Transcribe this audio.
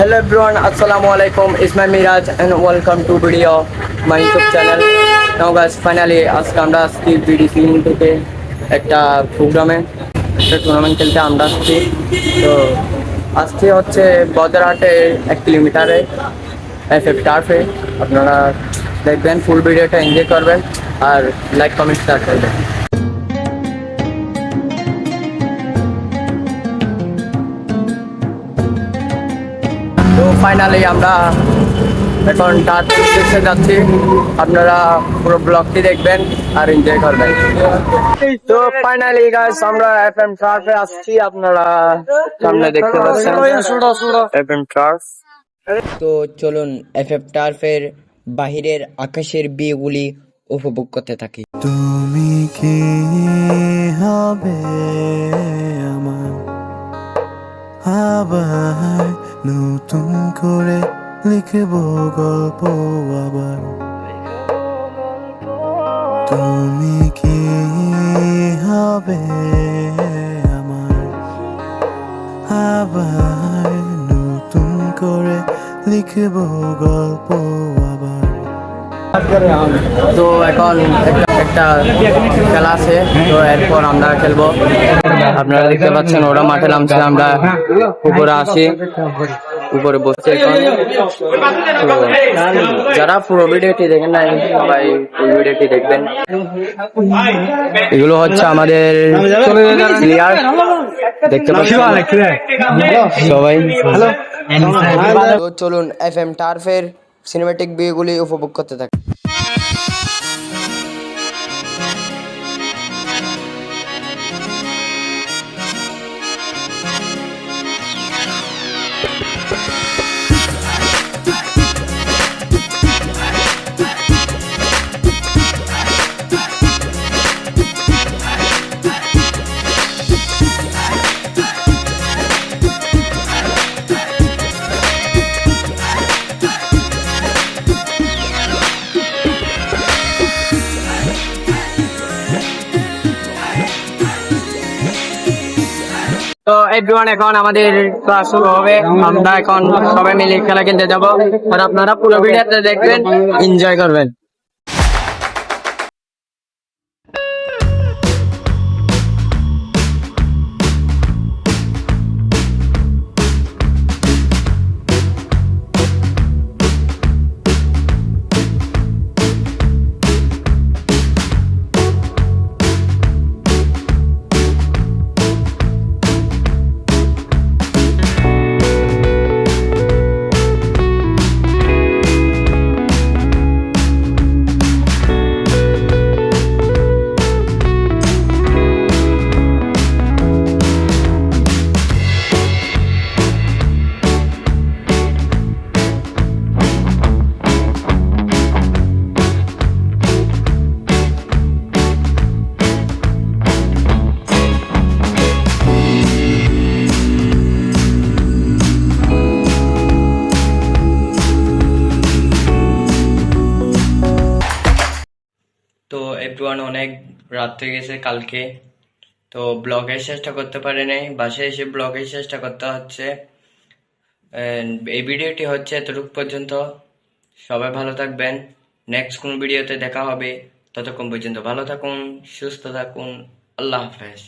Hello everyone, Assalamu alaikum. It's my Miraj and welcome to video my YouTube channel. Now guys, আজকে আমরা আসছি BD Singh থেকে একটা প্রোগ্রামে একটা টুর্নামেন্ট খেলতে আমরা আসছি তো আসছি হচ্ছে বদরহাটে এক কিলোমিটারে এফ এফ টার্ফে আপনারা দেখবেন ফুল ভিডিওটা এনজয় করবেন আর লাইক কমেন্ট স্টার্ট করবেন তো ফাইনালি আমরা এখন তার উদ্দেশ্যে যাচ্ছি। আপনারা পুরো ব্লগটি দেখবেন আর এনজয় করবেন। তো ফাইনালি গাইস আমরা এফ এম ট্রাফে আসছি। আপনারা সামনে দেখতে পাচ্ছেন এফ এম ট্রাফ তো চলুন এফ এফ টার্ফের বাহিরের আকাশের বিয়েগুলি উপভোগ করতে থাকি। তুমি কি হবে আমার আবার? নতুন করে লিখব গল্প আবার। তুমি কি হবে আমার? আবার নতুন করে লিখব গল্প আবার। তো এখন একটা খেলা আছে, তো এরপর আমরা খেলব। আপনারা দেখতে পাচ্ছেন, ওরা মাঠে নামছে, আমরা উপরে আসি। উপরে বসছি যারা পুরো ভিডিওটি দেখেন নাই, সবাই ফুল ভিডিওটি দেখবেন। এগুলো হচ্ছে আমাদের প্লেয়ার দেখতে পাচ্ছেন? সবাই। চলুন এফ এম টার্ফের সিনেমেটিক ভিউগুলি উপভোগ করতে থাকি। তো এভরিওয়ান এখন আমাদের ক্লাস শুরু হবে। আমরা এখন সবাই মিলে খেলা খেলতে যাব। আর আপনারা পুরো ভিডিওতে দেখবেন এনজয় করবেন। এভরিওয়ান অনেক রাত হয়ে গেছে কালকে। তো ব্লগের চেষ্টা করতে পারি নাই। বাসায় এসে ব্লগের চেষ্টা করতে হচ্ছে। এই ভিডিওটি হচ্ছে এতটুকু পর্যন্ত। সবাই ভালো থাকবেন। নেক্সট কোন ভিডিওতে দেখা হবে। ততক্ষণ পর্যন্ত ভালো থাকুন, সুস্থ থাকুন। আল্লাহ হাফেজ।